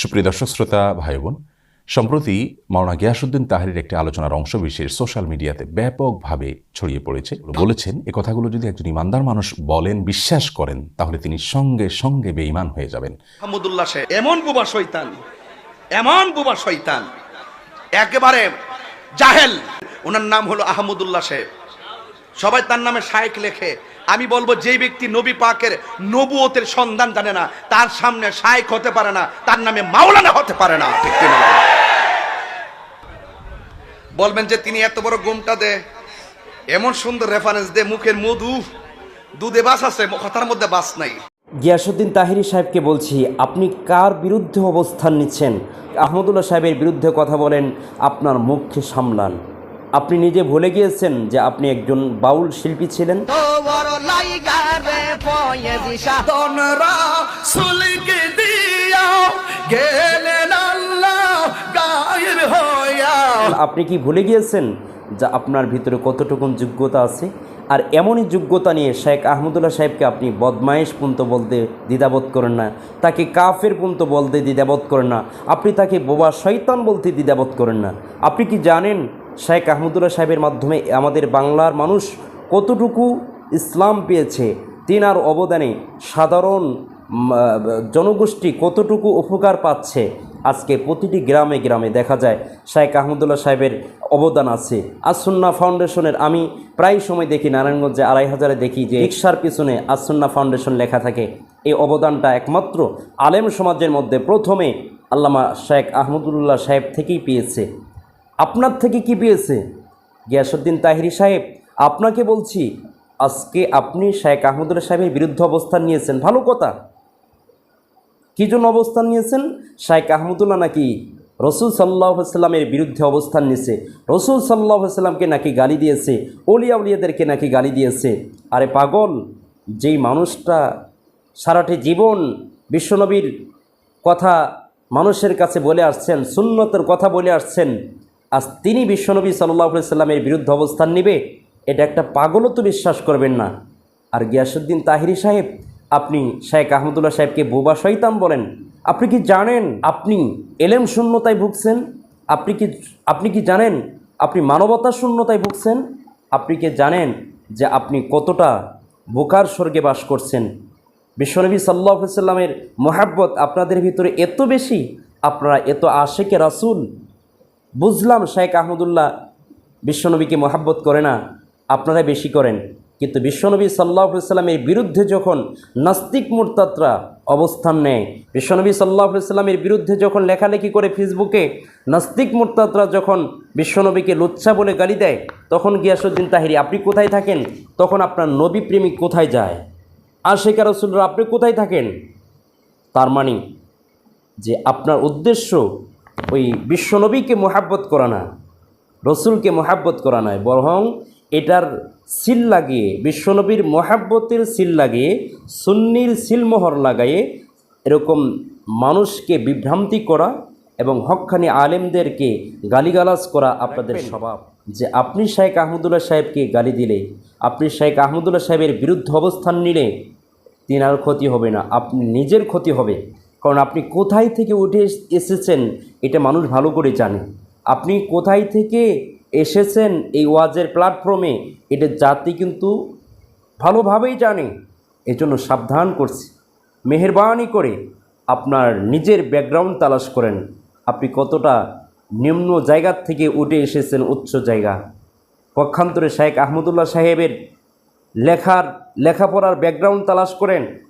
সুপ্রিয় দর্শক, শ্রোতা ভাই বোন সম্প্রতি মাওলানা গিয়াসুদ্দিন তাহারির একটি আলোচনার অংশবিশেষ সোশ্যাল মিডিয়াতে ব্যাপকভাবে ছড়িয়ে পড়েছে। বলেছেন, এ কথাগুলো যদি একজন ইমানদার মানুষ বলেন, বিশ্বাস করেন, তাহলে তিনি সঙ্গে সঙ্গে বেঈমান হয়ে যাবেন। আহমদুল্লাহ সে এমন বুবা শৈতান এমন বুবা শৈতান একেবারে জাহেল। ওনার নাম হলো আহমদুল্লাহ সাহেব। সবাই তার নামে শায়েক লেখে। আমি বলব, যেই ব্যক্তি নবী পাকের নবুয়তের সন্ধান জানে না, তার সামনে শায়েক হতে পারে না, তার নামে মাওলানা হতে পারে না। না? বলবেন যে, তিনি এত বড় গুমটা দে, এমন সুন্দর রেফারেন্স দে, মুখের মধু, দুধে বাস আছে, কথার মধ্যে বাস নাই। গিয়াসুদ্দিন তাহিরি সাহেবকে বলছি, আপনি কার বিরুদ্ধে অবস্থান নিচ্ছেন? আহমদুল্লাহ সাহেবের বিরুদ্ধে কথা বলেন, আপনার মুখকে সামলান। আপনি নিজে ভুলে গিয়েছেন যে আপনি একজন বাউল শিল্পী ছিলেন? আপনি কি ভুলে গিয়েছেন যে আপনার ভিতরে কতটুকুন যোগ্যতা আছে? আর এমনই যোগ্যতা নিয়ে শেখ আহমদুল্লাহ সাহেবকে আপনি বদমায়েশ পুন্ত বলতে দ্বিধাবোধ করেন না তাকে কাফের পুন্ত বলতে দ্বিধাবোধ করেন না আপনি তাকে বোবা শয়তান বলতে দ্বিধাবোধ করেন না। আপনি কি জানেন শেখ আহমদুল্লাহ সাহেবের মাধ্যমে আমাদের বাংলার মানুষ কতটুকু ইসলাম পেয়েছে, তিনার অবদানে সাধারণ জনগোষ্ঠী কতটুকু উপকার পাচ্ছে, আজকে প্রতিটি গ্রামে গ্রামে দেখা যায় শায়েক আহমদুল্লাহ সাহেবের অবদান আছে। আসুন্না ফাউন্ডেশনের আমি প্রায় সময় দেখি নারায়ণগঞ্জে আড়াই হাজারে দেখি যে রিক্সার পিছনে আসুন্না ফাউন্ডেশন লেখা থাকে। এই অবদানটা একমাত্র আলেম সমাজের মধ্যে প্রথমে আল্লামা শেখ আহমদুল্লাহ সাহেব থেকেই পেয়েছে। আপনার থেকে কি পেয়েছে? গিয়াসুদ্দিন তাহিরি সাহেব, আপনাকে বলছি, আজকে আপনি শায়েক আহমদুল্লাহ সাহেবের বিরুদ্ধে অবস্থান নিয়েছেন। ভালো কথা। কী জন্য অবস্থান নিয়েছেন? শাইখ আহমদুল্লাহ নাকি রসুল সাল্লাহ সাল্লামের বিরুদ্ধে অবস্থান নিয়েছে। রসুল সাল্লাহ সাল্লামকে নাকি গালি দিয়েছে। অলিয়া উলিয়াদেরকে নাকি গালি দিয়েছে। আরে পাগল, যেই মানুষটা সারাটি জীবন বিশ্বনবীর কথা মানুষের কাছে বলে আসছেন, সুন্নতের কথা বলে আসছেন আজ তিনি বিশ্বনবী সাল্লাহ সাল্লামের বিরুদ্ধে অবস্থান নেবে, এটা একটা পাগলও তো বিশ্বাস করবেন না। আর গিয়াসুদ্দিন তাহিরি সাহেব, আপনি শেখ আহমদুল্লাহ সাহেবকে বোবা শৈতান বলেন, আপনি কি জানেন আপনি এলেম শূন্যতায় ভুগছেন? আপনি কি আপনি কি জানেন আপনি মানবতা শূন্যতায় ভুগছেন? আপনি কি জানেন যে আপনি কতটা বোকার স্বর্গে বাস করছেন? বিশ্বনবী সাল্লাহ সাল্লামের মোহাব্বত আপনাদের ভিতরে এত বেশি, আপনারা এত আশেকে রাসুল বুঝলাম শেখ আহমদুল্লাহ বিশ্বনবীকে মোহাব্বত করে না আপনারা বেশি করেন। কিন্তু বিশ্বনবী সাল্লাহ সাল্লামের বিরুদ্ধে যখন নাস্তিক মুরতাত্রা অবস্থান নেয়, বিশ্বনবী সাল্লাহ সাল্লামের বিরুদ্ধে যখন লেখালেখি করে ফেসবুকে নাস্তিক মুরতাত্রা যখন বিশ্বনবীকে লুচ্ছা বলে গালি দেয়, তখন গিয়াসুদ্দিন তাহিরি, আপনি কোথায় থাকেন? তখন আপনার নবী প্রেমিক কোথায় যায়? আর শেখ রসুলরা, আপনি কোথায় থাকেন? তার মানে যে আপনার উদ্দেশ্য ওই বিশ্বনবীকে মোহাব্বত করা না রসুলকে মোহাব্বত করা নয় বরং এটার সিল লাগিয়ে বিশ্বনবীর মোহাব্বতের সিল লাগিয়ে সুন্নির সিলমোহর লাগাইয়ে এরকম মানুষকে বিভ্রান্তি করা এবং হকখানি আলেমদেরকে গালিগালাজ করা আপনাদের স্বভাব। যে আপনি শেখ আহমদুল্লাহ সাহেবকে গালি দিলে আপনি শেখ আহমদুল্লাহ সাহেবের বিরুদ্ধে অবস্থান নিলে তিনার ক্ষতি হবে না আপনি নিজের ক্ষতি হবে। কারণ আপনি কোথায় থেকে উঠে এস- এসেছেন, এটা মানুষ ভালো করে জানে। আপনি কোথায় থেকে এসেছেন এই ওয়াজের প্ল্যাটফর্মে এটা জাতি কিন্তু ভালোভাবেই জানে। এজন্য সাবধান করছি। মেহরবানি করে আপনার নিজের ব্যাকগ্রাউন্ড তালাশ করেন। আপনি কতটা নিম্ন জায়গার থেকে উঠে এসেছেন, উচ্চ জায়গা। পক্ষান্তরে শাহেক আহমদুল্লাহ সাহেবের লেখার, লেখাপড়ার ব্যাকগ্রাউন্ড তালাশ করেন।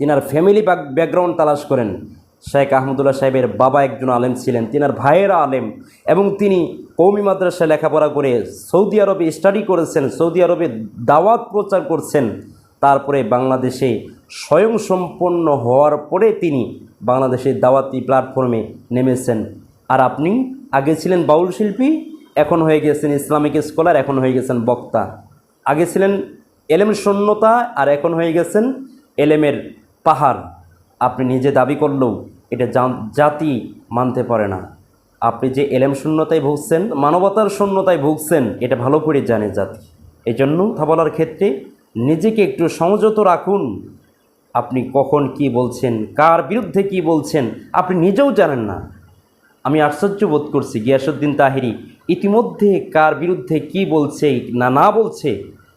তিনার ফ্যামিলি ব্যাকগ্রাউন্ড তালাশ করেন। শেখ আহমদুল্লাহ সাহেবের বাবা একজন আলেম ছিলেন, তিনার ভাইয়েরা আলেম এবং তিনি কৌমি মাদ্রাসায় লেখাপড়া করে সৌদি আরবে স্টাডি করেছেন, সৌদি আরবে দাওয়াত প্রচার করছেন। তারপরে বাংলাদেশে স্বয়ংসম্পন্ন হওয়ার পরে তিনি বাংলাদেশের দাওয়াতি প্ল্যাটফর্মে নেমেছেন। আর আপনি আগে ছিলেন বাউল শিল্পী, এখন হয়ে গেছেন ইসলামিক স্কলার এখন হয়ে গেছেন বক্তা। আগে ছিলেন এলেম শূন্যতা, আর এখন হয়ে গেছেন এলেমের পাহাড়। আপনি নিজে দাবি করলেও এটা জাতি মানতে পারে না। আপনি যে এলেম শূন্যতায় ভুগছেন, মানবতার শূন্যতায় ভুগছেন, এটা ভালো করে জানে জাতি। এই জন্য কথা বলার ক্ষেত্রে নিজেকে একটু সংযত রাখুন। আপনি কখন কি বলছেন, কার বিরুদ্ধে কি বলছেন, আপনি নিজেও জানেন না। আমি আশ্চর্য বোধ করছি গিয়াসুদ্দিন তাহিরি ইতিমধ্যে কার বিরুদ্ধে কি বলছে, না না বলছে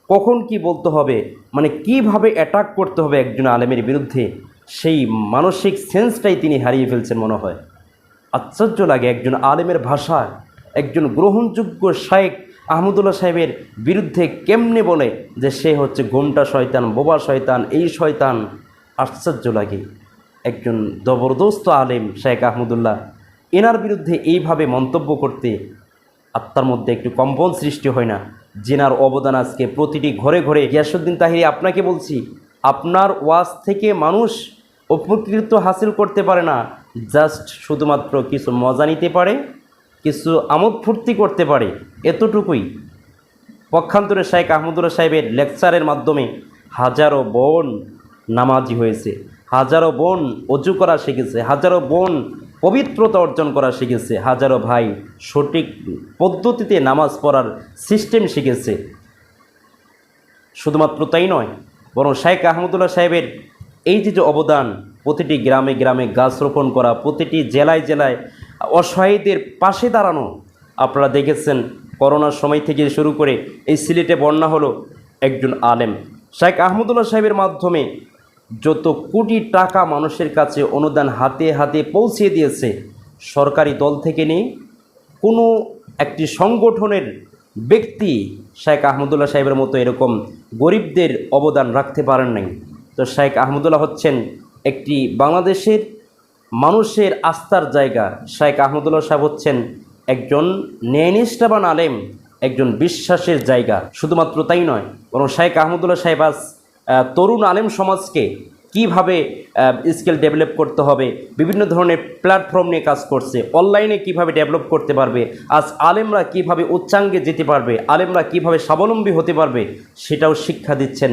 কখন কি বলতে হবে? মানে কীভাবে অ্যাটাক করতে হবে একজন আলেমের বিরুদ্ধে? সেই মানসিক সেন্সটাই তিনি হারিয়ে ফেলছেন মনে হয়। আশ্চর্য লাগে একজন আলেমের ভাষা, একজন গ্রহণযোগ্য শায়েক আহমদুল্লাহ সাহেবের বিরুদ্ধে কেমনে বলে যে সে হচ্ছে ঘুমটা শয়তান, বোবা শয়তান, এই শয়তান? আশ্চর্য লাগে। একজন জবরদস্ত আলেম শেখ আহমদুল্লাহ, এনার বিরুদ্ধে এইভাবে মন্তব্য করতে আত্মার মধ্যে একটু কম্পন সৃষ্টি হয় না। জেনার অবদান আজকে প্রতিটি ঘরে ঘরে। গিয়াসুদ্দিন তাহিরি, আপনাকে বলছি, আপনার ওয়াজ থেকে মানুষ উপকৃত হাসিল করতে পারে না, জাস্ট শুধুমাত্র কিছু মজা নিতে পারে, কিছু আমোদ ফুর্তি করতে পারে, এতটুকুই। পক্ষান্তরে শাহেখ আহমদুল্লাহ সাহেবের লেকচারের মাধ্যমে হাজারো বোন নামাজি হয়েছে, হাজারো বোন অজু করা শিখেছে, হাজারো বোন পবিত্রতা অর্জন করা শিখেছে। হাজারো ভাই সঠিক পদ্ধতিতে নামাজ পড়ার সিস্টেম শিখেছে। শুধুমাত্র তাই নয়, বরং শাহেখ আহমদুল্লাহ সাহেবের এই যে যে অবদান, প্রতিটি গ্রামে গ্রামে গাছ রোপণ করা, প্রতিটি জেলায় জেলায় অসহায়ীদের পাশে দাঁড়ানো, আপনারা দেখেছেন করোনার সময় থেকে শুরু করে এই সিলেটে বন্যা হলো একজন আলেম। শাহেখ আহমদুল্লাহ সাহেবের মাধ্যমে যত কোটি টাকা মানুষের কাছে অনুদান হাতে হাতে পৌঁছিয়ে দিয়েছে, সরকারি দল থেকে নিয়ে কোনো একটি সংগঠনের ব্যক্তি শেখ আহমদুল্লাহ সাহেবের মতো এরকম গরিবদের অবদান রাখতে পারেন নাই। তো শেখ আহমদুল্লাহ হচ্ছেন একটি বাংলাদেশের মানুষের আস্থার জায়গা। শেখ আহমদুল্লাহ সাহেব হচ্ছেন একজন ন্যায়নিষ্ঠাবান আলেম, একজন বিশ্বাসের জায়গা। শুধুমাত্র তাই নয়, বরং শেখ আহমদুল্লাহ সাহেব আজ তরুণ আলেম সমাজকে কীভাবে স্কিল ডেভেলপ করতে হবে, বিভিন্ন ধরনের প্ল্যাটফর্ম নিয়ে কাজ করছে অনলাইনে কীভাবে ডেভেলপ করতে পারবে, আজ আলেমরা কীভাবে উচ্চাঙ্গে যেতে পারবে, আলেমরা কীভাবে স্বাবলম্বী হতে পারবে, সেটাও শিক্ষা দিচ্ছেন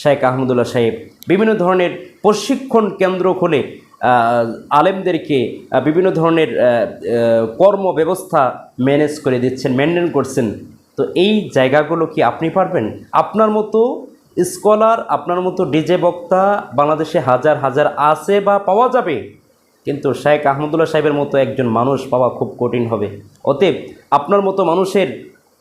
শেখ আহমদুল্লাহ সাহেব। বিভিন্ন ধরনের প্রশিক্ষণ কেন্দ্র খুলে আলেমদেরকে বিভিন্ন ধরনের কর্ম ব্যবস্থা ম্যানেজ করে দিচ্ছেন মেনটেন করছেন। তো এই জায়গাগুলো কি আপনি পারবেন? আপনার মতো স্কলার, আপনার মতো ডিজে বক্তা বাংলাদেশে হাজার হাজার আছে বা পাওয়া যাবে। কিন্তু শেখ আহমদুল্লাহ সাহেবের মতো একজন মানুষ পাওয়া খুব কঠিন হবে। অতএব আপনার মতো মানুষের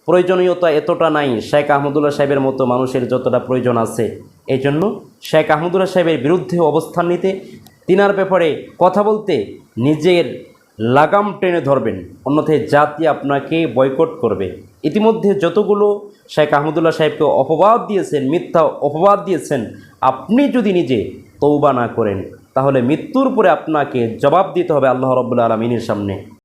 প্রয়োজনীয়তা এতটা নাই, শেখ আহমদুল্লাহ সাহেবের মতো মানুষের যতটা প্রয়োজন আছে। এই জন্য শেখ আহমদুল্লাহ সাহেবের বিরুদ্ধে অবস্থান নিতে, তিনার ব্যাপারে কথা বলতে, নিজের লাগাম টেনে ধরবেন, অন্যথায় জাতি আপনাকে বয়কট করবে। ইতিমধ্যে যতগুলো শেখ আহমদুল্লাহ সাহেবকে অপবাদ দিয়েছেন, মিথ্যা অপবাদ দিয়েছেন, আপনি যদি নিজে তৌবা না করেন, তাহলে মৃত্যুর পরে আপনাকে জবাব দিতে হবে আল্লাহ রবুল্লা আলমিনের সামনে।